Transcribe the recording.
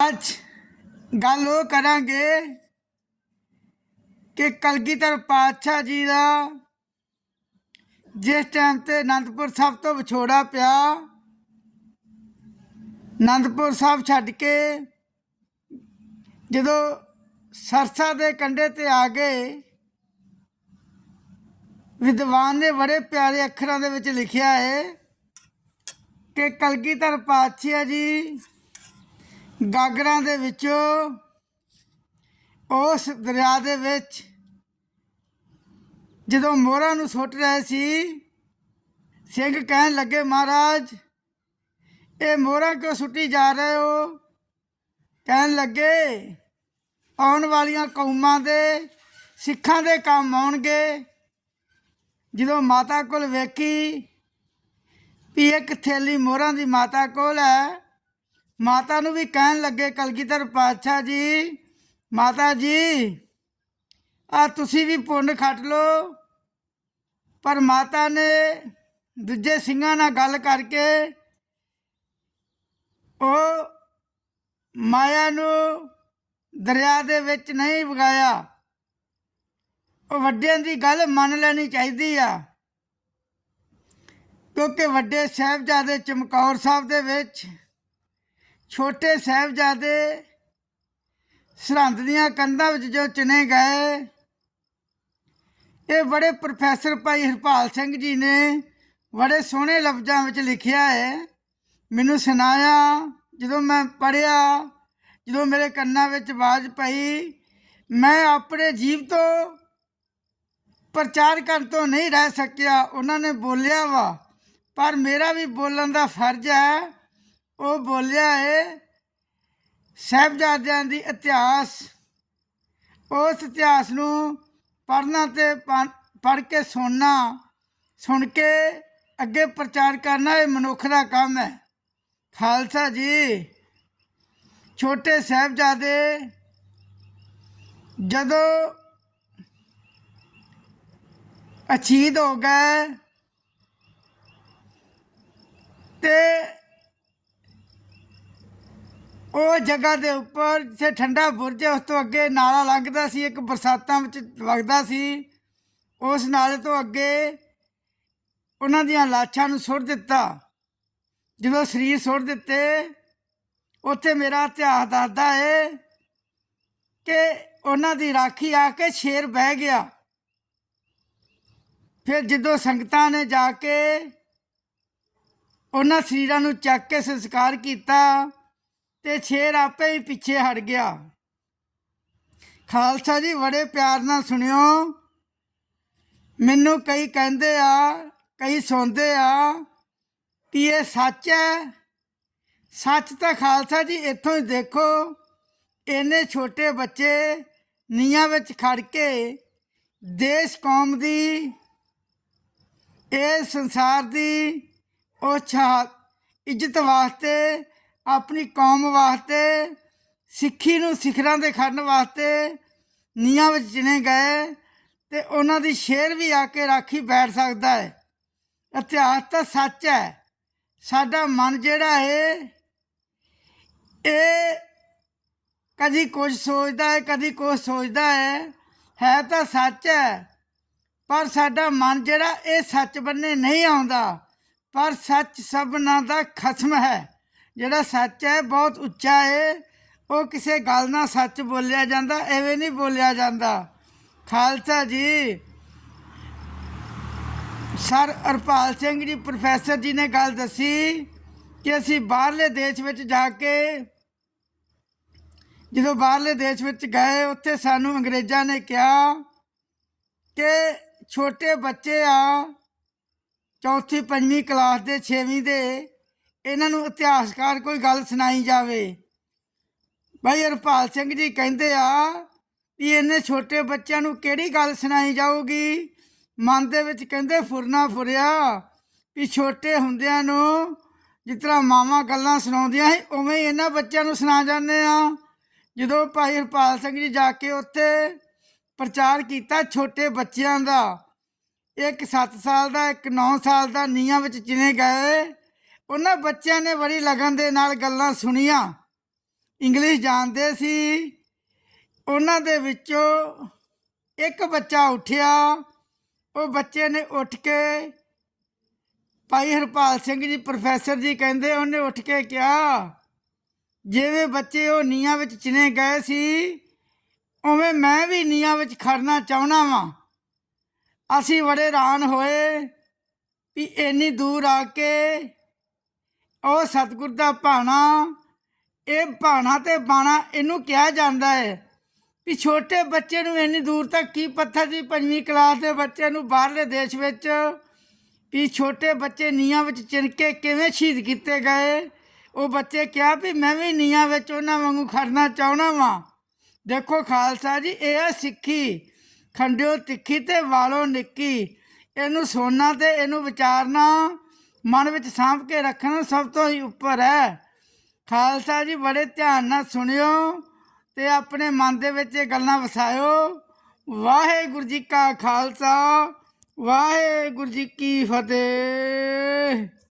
ਅੱਜ ਗੱਲ ਉਹ ਕਰਾਂਗੇ ਕਿ ਕਲਗੀਧਰ ਪਾਤਸ਼ਾਹ ਜੀ ਦਾ ਜਿਸ ਟਾਈਮ ਤੇ ਅਨੰਦਪੁਰ ਸਾਹਿਬ ਤੋਂ ਵਿਛੋੜਾ ਪਿਆ, ਅਨੰਦਪੁਰ ਸਾਹਿਬ ਛੱਡ ਕੇ ਜਦੋਂ ਸਰਸਾ ਦੇ ਕੰਢੇ ਤੇ ਆ ਗਏ, ਵਿਦਵਾਨ ਨੇ ਬੜੇ ਪਿਆਰੇ ਅੱਖਰਾਂ ਦੇ ਵਿੱਚ ਲਿਖਿਆ ਹੈ ਕਿ ਕਲਗੀਧਰ ਪਾਤਸ਼ਾਹ ਜੀ ਗਾਗਰਾਂ ਦੇ ਵਿੱਚੋਂ, ਉਸ ਦਰਿਆ ਦੇ ਵਿੱਚ ਜਦੋਂ ਮੋਹਰਾਂ ਨੂੰ ਸੁੱਟ ਰਹੇ ਸੀ, ਸਿੰਘ ਕਹਿਣ ਲੱਗੇ, ਮਹਾਰਾਜ, ਇਹ ਮੋਹਰਾਂ ਕਿਉਂ ਸੁੱਟੀ ਜਾ ਰਹੇ ਹੋ? ਕਹਿਣ ਲੱਗੇ, ਆਉਣ ਵਾਲੀਆਂ ਕੌਮਾਂ ਦੇ, ਸਿੱਖਾਂ ਦੇ ਕੰਮ ਆਉਣਗੇ। ਜਦੋਂ ਮਾਤਾ ਕੋਲ ਵੇਖੀ, ਵੀ ਇੱਕ ਥੈਲੀ ਮੋਹਰਾਂ ਦੀ ਮਾਤਾ ਕੋਲ ਹੈ? ਮਾਤਾ ਨੂੰ ਵੀ ਕਹਿਣ ਲੱਗੇ, ਕਲਗੀਧਰ ਪਾਤਸ਼ਾਹ ਜੀ, ਮਾਤਾ ਜੀ ਆ ਤੁਸੀਂ ਵੀ ਪੁੰਨ ਖੱਟ ਲਓ। ਪਰ ਮਾਤਾ ਨੇ ਦੂਜੇ ਸਿੰਘਾਂ ਨਾਲ ਗੱਲ ਕਰਕੇ ਉਹ ਮਾਇਆ ਨੂੰ ਦਰਿਆ ਦੇ ਵਿੱਚ ਨਹੀਂ ਵਗਾਇਆ। ਉਹ ਵੱਡਿਆਂ ਦੀ ਗੱਲ ਮੰਨ ਲੈਣੀ ਚਾਹੀਦੀ ਆ। ਕਿਉਂਕਿ ਵੱਡੇ ਸਾਹਿਬਜ਼ਾਦੇ ਚਮਕੌਰ ਸਾਹਿਬ ਦੇ ਵਿੱਚ ਛੋਟੇ ਸਾਹਿਬਜ਼ਾਦੇ ਸਰਹੰਦ ਦੀਆਂ ਕੰਧਾਂ ਵਿੱਚ ਜੋ ਚੁਣੇ ਗਏ, ਇਹ ਬੜੇ ਪ੍ਰੋਫੈਸਰ ਭਾਈ ਹਰਪਾਲ ਸਿੰਘ ਜੀ ਨੇ ਬੜੇ ਸੋਹਣੇ ਲਫ਼ਜ਼ਾਂ ਵਿੱਚ ਲਿਖਿਆ ਹੈ। ਮੈਨੂੰ ਸੁਣਾਇਆ, ਜਦੋਂ ਮੈਂ ਪੜਿਆ ਜਦੋਂ ਮੇਰੇ ਕੰਨਾਂ ਵਿੱਚ ਆਵਾਜ਼ ਪਈ, ਮੈਂ ਆਪਣੇ ਜੀਵ ਤੋਂ ਪ੍ਰਚਾਰ ਕਰਨ ਤੋਂ ਨਹੀਂ ਰਹਿ ਸਕਿਆ, ਉਹਨਾਂ ਨੇ ਬੋਲਿਆ ਵਾ, ਪਰ ਮੇਰਾ ਵੀ ਬੋਲਣ ਦਾ ਫਰਜ਼ ਹੈ ਉਹ ਬੋਲਿਆ ਹੈ ਸਾਹਿਬਜ਼ਾਦਿਆਂ ਦੀ ਇਤਿਹਾਸ। ਉਸ ਇਤਿਹਾਸ ਨੂੰ ਪੜ੍ਹਨਾ ਤੇ ਪੜ੍ਹ ਕੇ ਸੁਣਨਾ, ਸੁਣ ਕੇ ਅੱਗੇ ਪ੍ਰਚਾਰ ਕਰਨਾ ਇਹ ਮਨੁੱਖ ਦਾ ਕੰਮ ਹੈ। ਖਾਲਸਾ ਜੀ, ਛੋਟੇ ਸਾਹਿਬਜ਼ਾਦੇ ਜਦੋਂ ਅਚੀਦ ਹੋ ਗਏ ਤੇ ਉਹ ਜਗ੍ਹਾ ਦੇ ਉੱਪਰ ਜਿੱਥੇ ਠੰਡਾ ਬੁਰਜ ਹੈ, ਉਸ ਤੋਂ ਅੱਗੇ ਨਾਲਾ ਲੰਘਦਾ ਸੀ, ਇੱਕ ਬਰਸਾਤਾਂ ਵਿੱਚ ਵਗਦਾ ਸੀ। ਉਸ ਨਾਲੇ ਤੋਂ ਅੱਗੇ ਉਹਨਾਂ ਦੀਆਂ ਲਾਸ਼ਾਂ ਨੂੰ ਸੁੱਟ ਦਿੱਤਾ। ਜਦੋਂ ਸਰੀਰ ਸੁੱਟ ਦਿੱਤੇ, ਉੱਥੇ ਮੇਰਾ ਇਤਿਹਾਸ ਦੱਸਦਾ ਹੈ ਕਿ ਉਹਨਾਂ ਦੀ ਰਾਖੀ ਆ ਕੇ ਸ਼ੇਰ ਬਹਿ ਗਿਆ। ਫਿਰ ਜਦੋਂ ਸੰਗਤਾਂ ਨੇ ਜਾ ਕੇ ਉਹਨਾਂ ਸਰੀਰਾਂ ਨੂੰ ਚੱਕ ਕੇ ਸੰਸਕਾਰ ਕੀਤਾ ਤੇ ਸ਼ੇਰ ਆਪੇ ਹੀ ਪਿੱਛੇ ਹਟ ਗਿਆ। ਖਾਲਸਾ ਜੀ, ਬੜੇ ਪਿਆਰ ਨਾਲ ਸੁਣਿਓ। ਮੈਨੂੰ ਕਈ ਕਹਿੰਦੇ ਆ, ਕਈ ਸੁਣਦੇ ਆ ਕਿ ਇਹ ਸੱਚ ਹੈ। ਸੱਚ ਤਾਂ ਖਾਲਸਾ ਜੀ, ਇੱਥੋਂ ਹੀ ਦੇਖੋ। ਇੰਨੇ ਛੋਟੇ ਬੱਚੇ ਨੀਆਂ ਵਿੱਚ ਖੜ ਕੇ ਦੇਸ਼ ਕੌਮ ਦੀ, ਇਹ ਸੰਸਾਰ ਦੀ ਉਹ ਇੱਜ਼ਤ ਵਾਸਤੇ ਆਪਣੀ ਕੌਮ ਵਾਸਤੇ, ਸਿੱਖੀ ਨੂੰ ਸਿਖਰਾਂ ਦੇ ਖੜਨ ਵਾਸਤੇ ਨੀਆਂ ਵਿੱਚ ਚਿਣੇ ਗਏ ਤੇ ਉਹਨਾਂ ਦੀ ਸ਼ੇਰ ਵੀ ਆ ਕੇ ਰਾਖੀ ਬੈਠ ਸਕਦਾ ਹੈ। ਇਤਿਹਾਸ ਤਾਂ ਸੱਚ ਹੈ। ਸਾਡਾ ਮਨ ਜਿਹੜਾ ਹੈ ਇਹ ਕਦੀ ਕੁਝ ਸੋਚਦਾ ਹੈ, ਕਦੀ ਕੁਝ ਸੋਚਦਾ ਹੈ। ਹੈ ਤਾਂ ਸੱਚ ਹੈ, ਪਰ ਸਾਡਾ ਮਨ ਜਿਹੜਾ ਇਹ ਸੱਚ ਬੰਨੇ ਨਹੀਂ ਆਉਂਦਾ। ਪਰ ਸੱਚ ਸਭਨਾਂ ਦਾ ਖਸਮ ਹੈ। ਜਿਹੜਾ ਸੱਚ ਹੈ, ਬਹੁਤ ਉੱਚਾ ਹੈ ਉਹ ਕਿਸੇ ਗੱਲ ਨਾਲ ਸੱਚ ਬੋਲਿਆ ਜਾਂਦਾ, ਐਵੇਂ ਨਹੀਂ ਬੋਲਿਆ ਜਾਂਦਾ। ਖਾਲਸਾ ਜੀ। ਸਰ ਹਰਪਾਲ ਸਿੰਘ ਜੀ, ਪ੍ਰੋਫੈਸਰ ਜੀ ਨੇ ਗੱਲ ਦੱਸੀ ਕਿ ਅਸੀਂ ਬਾਹਰਲੇ ਦੇਸ਼ ਵਿੱਚ ਜਾ ਕੇ ਜਦੋਂ ਬਾਹਰਲੇ ਦੇਸ਼ ਵਿੱਚ ਗਏ, ਉੱਥੇ ਸਾਨੂੰ ਅੰਗਰੇਜ਼ਾਂ ਨੇ ਕਿਹਾ ਕਿ ਛੋਟੇ ਬੱਚੇ ਆ, ਚੌਥੀ, ਪੰਜਵੀਂ ਕਲਾਸ ਦੇ 6ਵੀਂ ਦੇ। ਇਹਨਾਂ ਨੂੰ ਇਤਿਹਾਸਕਾਰ ਕੋਈ ਗੱਲ ਸੁਣਾਈ ਜਾਵੇ। ਭਾਈ ਹਰਪਾਲ ਸਿੰਘ ਜੀ ਕਹਿੰਦੇ ਆ ਵੀ ਇਹਨੇ ਛੋਟੇ ਬੱਚਿਆਂ ਨੂੰ ਕਿਹੜੀ ਗੱਲ ਸੁਣਾਈ ਜਾਊਗੀ? ਮਨ ਦੇ ਵਿੱਚ ਕਹਿੰਦੇ ਫੁਰਨਾ ਫੁਰਿਆ ਵੀ ਛੋਟੇ ਹੁੰਦਿਆਂ ਨੂੰ ਜਿਸ ਤਰ੍ਹਾਂ ਮਾਵਾਂ ਗੱਲਾਂ ਸੁਣਾਉਂਦੀਆਂ ਸੀ, ਉਵੇਂ ਇਹਨਾਂ ਬੱਚਿਆਂ ਨੂੰ ਸੁਣਾ ਜਾਂਦੇ ਆ। ਜਦੋਂ ਭਾਈ ਹਰਪਾਲ ਸਿੰਘ ਜੀ ਜਾ ਕੇ ਉੱਥੇ ਪ੍ਰਚਾਰ ਕੀਤਾ ਛੋਟੇ ਬੱਚਿਆਂ ਦਾ, ਇੱਕ 7 ਸਾਲ ਦਾ, ਇੱਕ 9 ਸਾਲ ਦਾ, ਨੀਹਾਂ ਵਿੱਚ ਚਿਣੇ ਗਏ ਉਹਨਾਂ ਬੱਚਿਆਂ ਨੇ ਬੜੀ ਲਗਨ ਦੇ ਨਾਲ ਗੱਲਾਂ ਸੁਣੀਆਂ। ਇੰਗਲਿਸ਼ ਜਾਣਦੇ ਸੀ। ਉਹਨਾਂ ਦੇ ਵਿੱਚੋਂ ਇੱਕ ਬੱਚਾ ਉੱਠਿਆ। ਉਹ ਬੱਚੇ ਨੇ ਉੱਠ ਕੇ ਭਾਈ ਹਰਪਾਲ ਸਿੰਘ ਜੀ, ਪ੍ਰੋਫੈਸਰ ਜੀ ਕਹਿੰਦੇ ਉਹਨੇ ਉੱਠ ਕੇ ਕਿਹਾ, ਜਿਵੇਂ ਬੱਚੇ ਉਹ ਨੀਹਾਂ ਵਿੱਚ ਚਿਣੇ ਗਏ ਸੀ, ਉਵੇਂ ਮੈਂ ਵੀ ਨੀਹਾਂ ਵਿੱਚ ਖੜਨਾ ਚਾਹਣਾ ਵਾਂ। ਅਸੀਂ ਬੜੇ ਹੈਰਾਨ ਹੋਏ ਵੀ ਇੰਨੀ ਦੂਰ ਆ ਕੇ ਉਹ ਸਤਿਗੁਰ ਦਾ ਭਾਣਾ, ਇਹ ਭਾਣਾ ਤੇ ਬਾਣਾ ਇਹਨੂੰ ਕਿਹਾ ਜਾਂਦਾ ਹੈ ਵੀ ਛੋਟੇ ਬੱਚੇ ਨੂੰ ਇੰਨੀ ਦੂਰ ਤੱਕ ਕੀ ਪੱਥਰ ਜੀ ਪੰਜਵੀਂ ਕਲਾਸ ਦੇ ਬੱਚੇ ਨੂੰ ਬਾਹਰਲੇ ਦੇਸ਼ ਵਿੱਚ ਵੀ ਛੋਟੇ ਬੱਚੇ ਨੀਹਾਂ ਵਿੱਚ ਚਿਣ ਕੇ ਕਿਵੇਂ ਸ਼ਹੀਦ ਕੀਤੇ ਗਏ? ਉਹ ਬੱਚੇ ਕਿਹਾ ਵੀ ਮੈਂ ਵੀ ਨੀਹਾਂ ਵਿੱਚ ਉਹਨਾਂ ਵਾਂਗੂ ਖੜਨਾ ਚਾਹਣਾ ਵਾਂ। ਦੇਖੋ ਖਾਲਸਾ ਜੀ, ਇਹ ਆ ਸਿੱਖੀ। ਖੰਡਿਓ ਤਿੱਖੀ ਤੇ ਵਾਲੋ ਨਿੱਕੀ। ਇਹਨੂੰ ਸੁਣਨਾ ਤੇ ਇਹਨੂੰ ਵਿਚਾਰਨਾ ਮਨ ਵਿੱਚ ਸਾਂਭ ਕੇ ਰੱਖਣਾ ਸਭ ਤੋਂ ਹੀ ਉੱਪਰ ਹੈ। ਖਾਲਸਾ ਜੀ, ਬੜੇ ਧਿਆਨ ਨਾਲ ਸੁਣਿਓ ਤੇ ਆਪਣੇ ਮਨ ਦੇ ਵਿੱਚ ਇਹ ਗੱਲਾਂ ਵਸਾਇਓ। ਵਾਹਿਗੁਰੂ ਜੀ ਕਾ ਖਾਲਸਾ, ਵਾਹਿਗੁਰੂ ਜੀ ਕੀ ਫਤਿਹ।